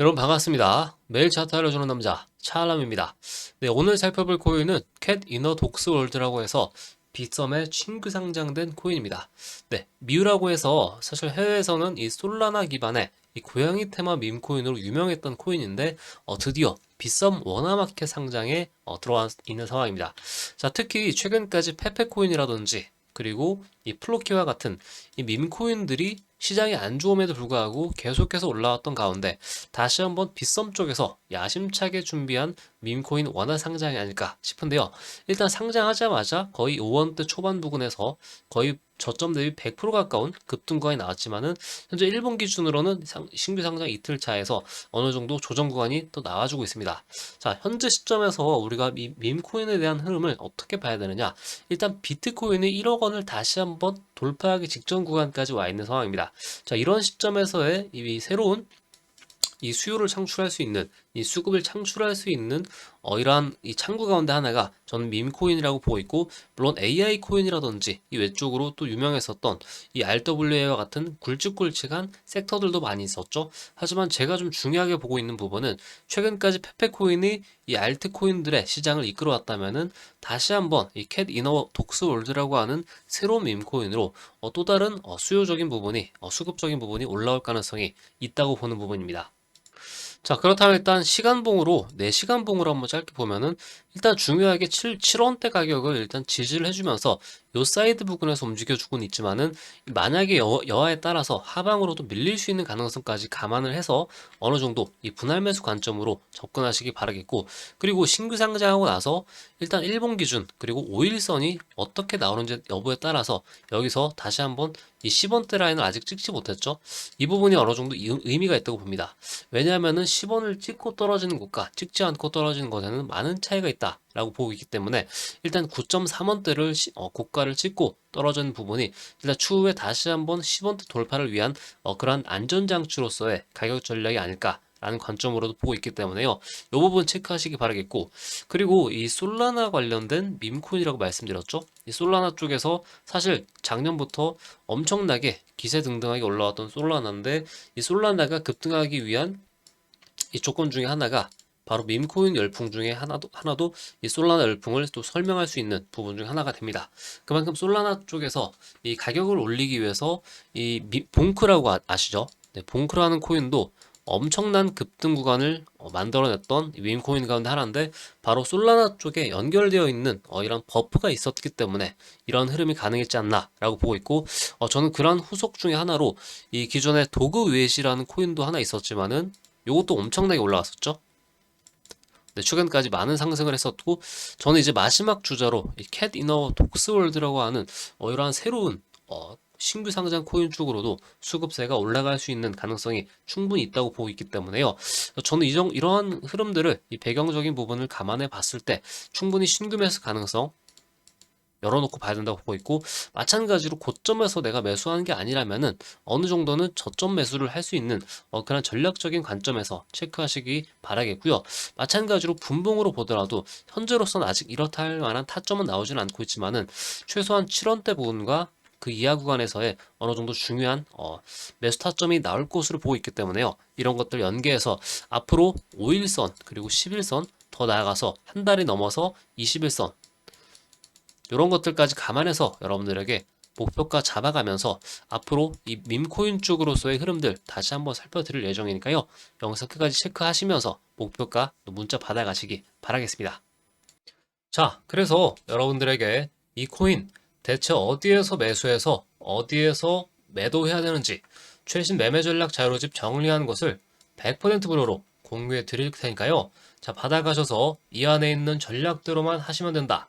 여러분 반갑습니다. 매일 차트 알려주는 남자 차알람입니다. 네, 오늘 살펴볼 코인은 캣 이너 독스 월드라고 해서 빗썸에 신규 상장된 코인입니다. 네, 미우라고 해서 사실 해외에서는 이 솔라나 기반의 이 고양이 테마 밈 코인으로 유명했던 코인인데 어, 드디어 빗썸 원화마켓 상장에 어, 들어와 있는 상황입니다. 자, 특히 최근까지 페페 코인이라든지 그리고 이 플로키와 같은 이 밈 코인들이 시장이 안 좋음에도 불구하고 계속해서 올라왔던 가운데 다시 한번 빗썸 쪽에서 야심차게 준비한 밈코인 원화 상장이 아닐까 싶은데요. 일단 상장하자마자 거의 5원대 초반 부근에서 거의 저점 대비 100% 가까운 급등 구간이 나왔지만은 현재 일본 기준으로는 상- 신규 상장 이틀 차에서 어느 정도 조정 구간이 또 나와주고 있습니다. 자, 현재 시점에서 우리가 이 밈코인에 대한 흐름을 어떻게 봐야 되느냐? 일단 비트코인이 1억 원을 다시 한번 돌파하기 직전 구간까지 와 있는 상황입니다. 자, 이런 시점에서의 이 새로운 이 수요를 창출할 수 있는 이 수급을 창출할 수 있는 어, 이러한 이 창구 가운데 하나가 저는 밈코인이라고 보고 있고 물론 AI 코인이라든지 이 외쪽으로 또 유명했었던 이 RWA와 같은 굵직굵직한 섹터들도 많이 있었죠. 하지만 제가 좀 중요하게 보고 있는 부분은 최근까지 페페코인이 이 알트코인들의 시장을 이끌어왔다면은 다시 한번 이 캣 이너 독스 월드라고 하는 새로운 밈코인으로 어, 또 다른 어, 수요적인 부분이 어, 수급적인 부분이 올라올 가능성이 있다고 보는 부분입니다. 자, 그렇다면 일단 시간봉으로, 4시간봉으로 한번 짧게 보면은, 일단 중요하게 7, 7원대 가격을 일단 지지를 해주면서, 요 사이드 부분에서 움직여주고는 있지만은, 만약에 여, 여하에 따라서 하방으로도 밀릴 수 있는 가능성까지 감안을 해서, 어느 정도 이 분할 매수 관점으로 접근하시기 바라겠고, 그리고 신규 상장하고 나서, 일단 일본 기준, 그리고 5일선이 어떻게 나오는지 여부에 따라서, 여기서 다시 한번 이 10원대 라인을 아직 찍지 못했죠? 이 부분이 어느 정도 이- 의미가 있다고 봅니다. 왜냐하면은 10원을 찍고 떨어지는 것과 찍지 않고 떨어지는 것에는 많은 차이가 있다 라고 보고 있기 때문에 일단 9.3원대를 어, 고가를 찍고 떨어지는 부분이 일단 추후에 다시 한번 10원대 돌파를 위한 어, 그러한 안전장치로서의 가격 전략이 아닐까. 라는 관점으로도 보고 있기 때문에요. 이 부분 체크하시기 바라겠고, 그리고 이 솔라나 관련된 밈코인이라고 말씀드렸죠. 이 솔라나 쪽에서 사실 작년부터 엄청나게 기세 등등하게 올라왔던 솔라나인데, 이 솔라나가 급등하기 위한 이 조건 중에 하나가 바로 밈코인 열풍 중에 하나도 하나도 이 솔라나 열풍을 또 설명할 수 있는 부분 중 하나가 됩니다. 그만큼 솔라나 쪽에서 이 가격을 올리기 위해서 이 미- 봉크라고 아- 아시죠? 네, 봉크라는 코인도 엄청난 급등 구간을 어, 만들어냈던 이 밈코인 가운데 하나인데 바로 솔라나 쪽에 연결되어 있는 어, 이런 버프가 있었기 때문에 이런 흐름이 가능했지 않나라고 보고 있고 어, 저는 그런 후속 중에 하나로 이 기존에 도그 웨이시라는 코인도 하나 있었지만은 요것도 엄청나게 올라왔었죠. 네, 최근까지 많은 상승을 했었고 저는 이제 마지막 주자로 이캣 이너 독스월드라고 하는 어, 이러한 새로운 어, 신규 상장 코인 쪽으로도 수급세가 올라갈 수 있는 가능성이 충분히 있다고 보고 있기 때문에요. 저는 이정, 이러한 흐름들을 이 배경적인 부분을 감안해 봤을 때 충분히 신규 매수 가능성 열어놓고 봐야 된다고 보고 있고 마찬가지로 고점에서 내가 매수하는 게 아니라면은 어느 정도는 저점 매수를 할 수 있는 어, 그런 전략적인 관점에서 체크하시기 바라겠고요. 마찬가지로 분봉으로 보더라도 현재로서는 아직 이렇다 할 만한 타점은 나오지는 않고 있지만은 최소한 7원대 부분과 그 이하 구간에서의 어느 정도 중요한 어, 매수 타점이 나올 것으로 보고 있기 때문에요. 이런 것들 연계해서 앞으로 5일선 그리고 10일선 더 나아가서 한 달이 넘어서 21선 이런 것들까지 감안해서 여러분들에게 목표가 잡아가면서 앞으로 이 밈코인 쪽으로서의 흐름들 다시 한번 살펴드릴 예정이니까요. 영상 끝까지 체크하시면서 목표가 문자 받아가시기 바라겠습니다. 자, 그래서 여러분들에게 이 코인 대체 어디에서 매수해서 어디에서 매도해야 되는지 최신 매매 전략 자료집 정리한 것을 100% 무료로 공유해 드릴 테니까요. 자, 받아가셔서 이 안에 있는 전략대로만 하시면 된다